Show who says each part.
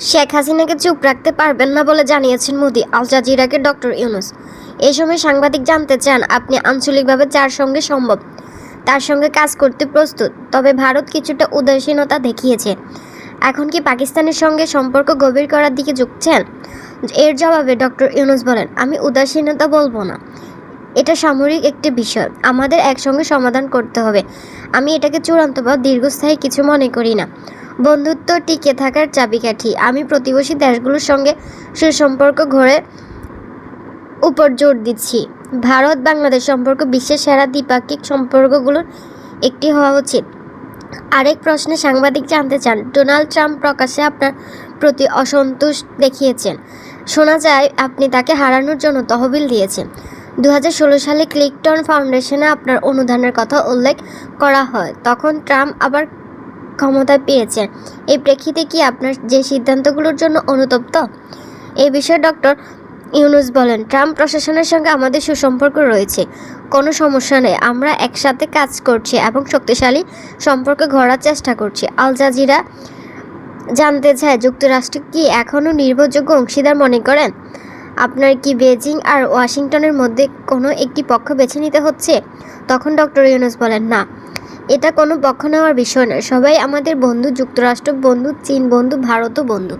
Speaker 1: শেখ হাসিনাকে চুপ রাখতে পারবেন না বলে জানিয়েছেন মোদি, আল জাজিরাকে ডক্টর ইউনুস। এ সময় সাংবাদিক জানতে চান, আপনি আঞ্চলিকভাবে যার সঙ্গে সম্ভব, তার সঙ্গে কাজ করতে প্রস্তুত, তবে ভারত কিছুটা উদাসীনতা দেখিয়েছে। এখন কি পাকিস্তানের সঙ্গে সম্পর্ক গভীর করার দিকে ঝুঁকছেন? এর জবাবে ডক্টর ইউনুস বলেন, আমি উদাসীনতা বলব না। এটা সামরিক একটি বিষয়। আমাদের একসঙ্গে সমাধান করতে হবে। আমি এটাকে চূড়ান্ত বা দীর্ঘস্থায়ী কিছু মনে করি না। বন্ধুত্ব টিকে থাকার চাবিকাঠি। আমি প্রতিবেশী দেশগুলোর সঙ্গে সুসম্পর্ক গড়ে উপর জোর দিচ্ছি। ভারত, বাংলাদেশ সম্পর্ক, বিশ্বের সেরা দ্বিপাক্ষিক সম্পর্কগুলোর একটি হওয়া উচিত। আরেক প্রশ্নে সাংবাদিক জানতে চান, ডোনাল্ড ট্রাম্প প্রকাশ্যে আপনার প্রতি অসন্তোষ দেখিয়েছেন। শোনা যায়, আপনি তাকে হারানোর জন্য তহবিল দিয়েছেন। দু হাজার ষোলো সালে ক্লিকটন ফাউন্ডেশনে আপনার অনুদানের কথা উল্লেখ করা হয়। তখন ট্রাম্প আবার ক্ষমতায় পেয়েছেন। এই প্রেক্ষিতে কি আপনার যে সিদ্ধান্তগুলোর জন্য অনুতপ্ত? এই বিষয়ে ডক্টর ইউনুস বলেন, ট্রাম্প প্রশাসনের সঙ্গে আমাদের সুসম্পর্ক রয়েছে। কোনো সমস্যা নেই, আমরা একসাথে কাজ করছি এবং শক্তিশালী সম্পর্ক গড়ার চেষ্টা করছি। আল জাজিরা জানতে চায়, যুক্তরাষ্ট্র কি এখনও নির্ভরযোগ্য অংশীদার মনে করেন? আপনার কি বেজিং আর ওয়াশিংটনের মধ্যে কোনো একটি পক্ষ বেছে নিতে হচ্ছে? তখন ডক্টর ইউনুস বলেন, না। এটা কোনো পক্ষ নেওয়ার বিষয় নয়। সবাই আমাদের বন্ধু, যুক্তরাষ্ট্র বন্ধু, চীন বন্ধু, ভারতও বন্ধু।